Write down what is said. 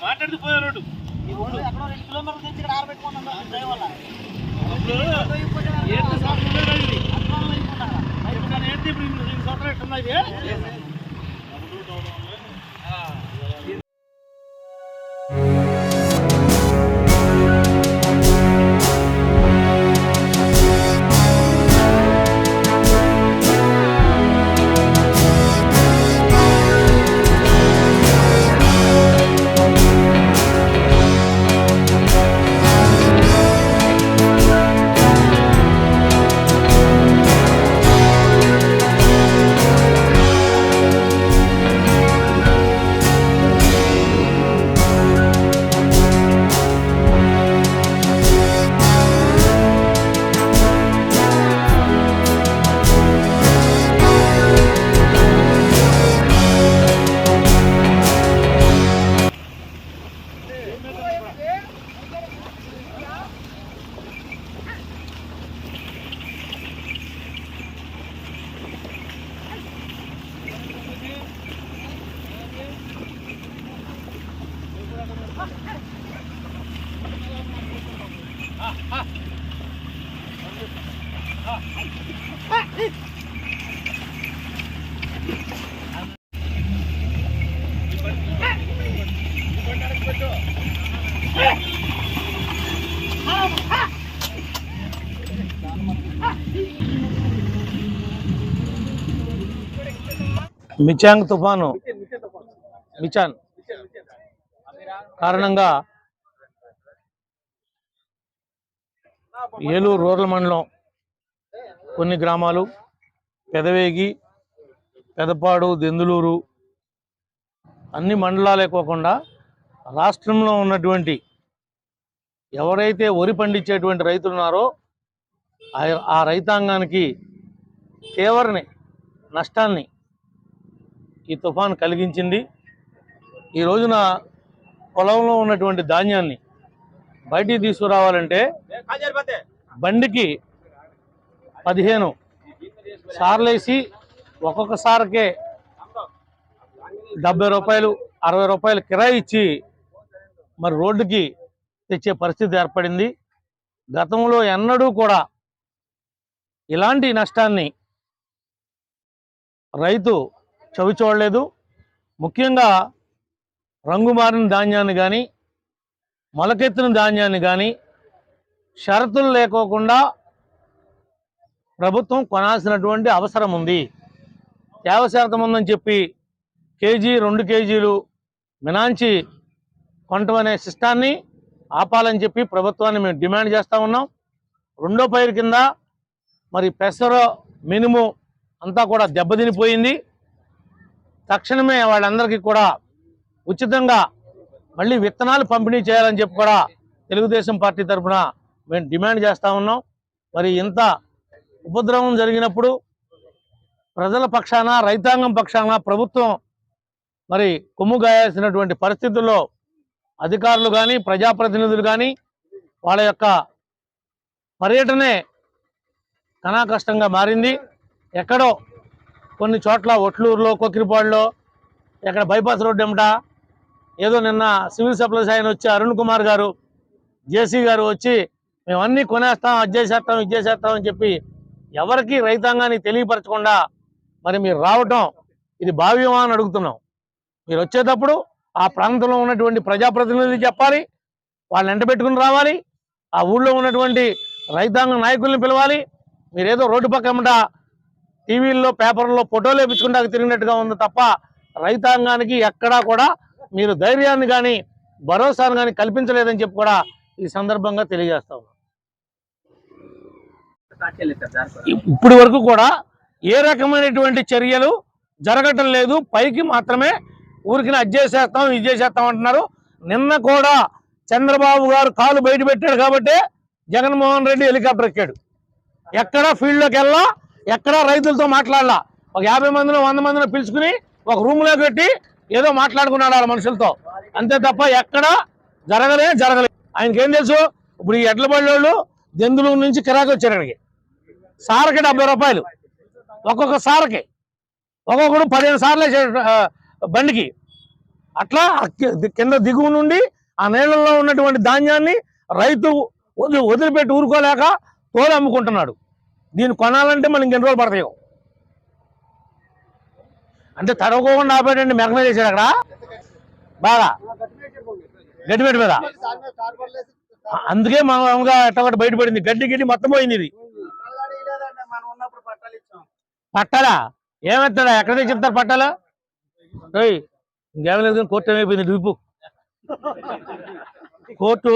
మాట్లాడితే పోయే రోడ్డు ఎక్కడో రెండు కిలోమీటర్ల నుంచి ఇక్కడ ఆరబెట్టుకున్నాం వల్ల అప్పుడు ఏంటి సంవత్సరం? ఇప్పుడు నేను ఏంటి ఇప్పుడు ఇన్ని రెండు మిచాంగ్ తుఫాను. మిచాన్. కారణంగా ఏలూరు రూరల్ మండలం కొన్ని గ్రామాలు పెదవేగి పెదపాడు దెందులూరు అన్ని మండలాలే కాకుండా రాష్ట్రంలో ఉన్నటువంటి ఎవరైతే వరి పండించేటువంటి రైతులు ఉన్నారో ఆ- ఆ రైతాంగానికి తీవ్రని నష్టాన్ని ఈ తుఫాన్ కలిగించింది. ఈ రోజున పొలంలో ఉన్నటువంటి ధాన్యాన్ని బయటికి తీసుకురావాలంటే బండికి పదిహేను సార్లేసి ఒక్కొక్క సార్కే డెబ్బై రూపాయలు అరవై రూపాయలు కిరాయి ఇచ్చి మరి రోడ్డుకి తెచ్చే పరిస్థితి ఏర్పడింది. గతంలో ఎన్నడూ కూడా ఇలాంటి నష్టాన్ని రైతు చవి చూడలేదు ముఖ్యంగా రంగు మారిన ధాన్యాన్ని కానీ మొలకెత్తిన ధాన్యాన్ని కానీ షరతులు లేకోకుండా ప్రభుత్వం కొనాల్సినటువంటి అవసరం ఉంది. తేవ శాతం ఉందని చెప్పి కేజీ రెండు కేజీలు మినాంచి కొనటం అనే సిస్టాన్ని ఆపాలని చెప్పి ప్రభుత్వాన్ని మేము డిమాండ్ చేస్తూ ఉన్నాం. రెండో పైరు కింద మరి పెసర మినుము అంతా కూడా దెబ్బతినిపోయింది. తక్షణమే వాళ్ళందరికీ కూడా ఉచితంగా మళ్ళీ విత్తనాలు పంపిణీ చేయాలని చెప్పి కూడా తెలుగుదేశం పార్టీ తరఫున మేము డిమాండ్ చేస్తూ ఉన్నాం. మరి ఇంత ఉపద్రవం జరిగినప్పుడు ప్రజల పక్షాన రైతాంగం పక్షాన ప్రభుత్వం మరి కొమ్ము గాయాల్సినటువంటి పరిస్థితుల్లో అధికారులు కానీ ప్రజాప్రతినిధులు కానీ వాళ్ళ యొక్క పర్యటనే కష్టంగా మారింది. ఎక్కడో కొన్ని చోట్ల ఒట్లూరులో కొక్కిరిపాడులో ఎక్కడ బైపాస్ రోడ్డు ఎమ్మట ఏదో నిన్న సివిల్ సప్లైస్ ఆయన వచ్చి అరుణ్ కుమార్ గారు జేసీ గారు వచ్చి మేము అన్నీ కొనేస్తాం అది చేసేస్తాం ఇది చేసేస్తాం అని చెప్పి ఎవరికి రైతాంగానికి తెలియపరచకుండా మరి మీరు రావటం ఇది భావ్యమా అని అడుగుతున్నాం. మీరు వచ్చేటప్పుడు ఆ ప్రాంతంలో ఉన్నటువంటి ప్రజాప్రతినిధులు చెప్పాలి వాళ్ళని ఎంటబెట్టుకుని రావాలి ఆ ఊళ్ళో ఉన్నటువంటి రైతాంగ నాయకుల్ని పిలవాలి. మీరేదో రోడ్డు పక్కమట టీవీల్లో పేపర్లో ఫోటోలు వేపించుకుంటా తిరిగినట్టుగా ఉంది తప్ప రైతాంగానికి ఎక్కడా కూడా మీరు ధైర్యాన్ని కానీ భరోసాను కానీ కల్పించలేదని చెప్పి కూడా ఈ సందర్భంగా తెలియజేస్తా ఉన్నాం. ఇప్పటి వరకు కూడా ఏ రకమైనటువంటి చర్యలు జరగటం లేదు. పైకి మాత్రమే ఊరికి అది చేసేస్తాం ఇది చేసేస్తాం అంటున్నారు. నిన్న కూడా చంద్రబాబు గారు కాలు బయట పెట్టాడు కాబట్టి జగన్మోహన్ రెడ్డి హెలికాప్టర్ ఎక్కాడు. ఎక్కడ ఫీల్డ్లోకి వెళ్ళా ఎక్కడ రైతులతో మాట్లాడలా. ఒక యాభై మందిలో వంద మందిలో పిలుచుకుని ఒక రూమ్లో పెట్టి ఏదో మాట్లాడుకున్నాడు వాళ్ళ మనుషులతో. అంతే తప్ప ఎక్కడ జరగలే జరగలే. ఆయనకేం తెలుసు? ఇప్పుడు ఈ ఎడ్ల బండి దెందులూరు నుంచి కిరాకి వచ్చారు ఇక్కడికి సారకి డెబ్బై రూపాయలు. ఒక్కొక్క సారకి. ఒక్కొక్కడు పదిహేను సార్లు బండికి. అట్లా కింద దిగువ నుండి ఆ నీళ్ళల్లో ఉన్నటువంటి ధాన్యాన్ని రైతు వదిలి వదిలిపెట్టి ఊరుకోలేక తోలు అమ్ముకుంటున్నాడు. దీన్ని కొనాలంటే మనకి ఇంకెన్ని రోజులు పడతాయో? అంటే తడవకోకుండా ఆపేటండి మీద వేసాడు అక్కడ. బాగా. గడ్డిపెట్టి మీద అందుకే మామూలుగా ఎట్టగొట్టి బయటపడింది గడ్డి గిడ్డి మొత్తం పోయింది ఇది. మనం పట్టాలు ఏమెత్తాడా ఎక్కడ చెప్తారు పట్టాలా? ఏయ్, లేదు కానీ కోర్టు ఏమైపోయింది? విప్పు కోర్టు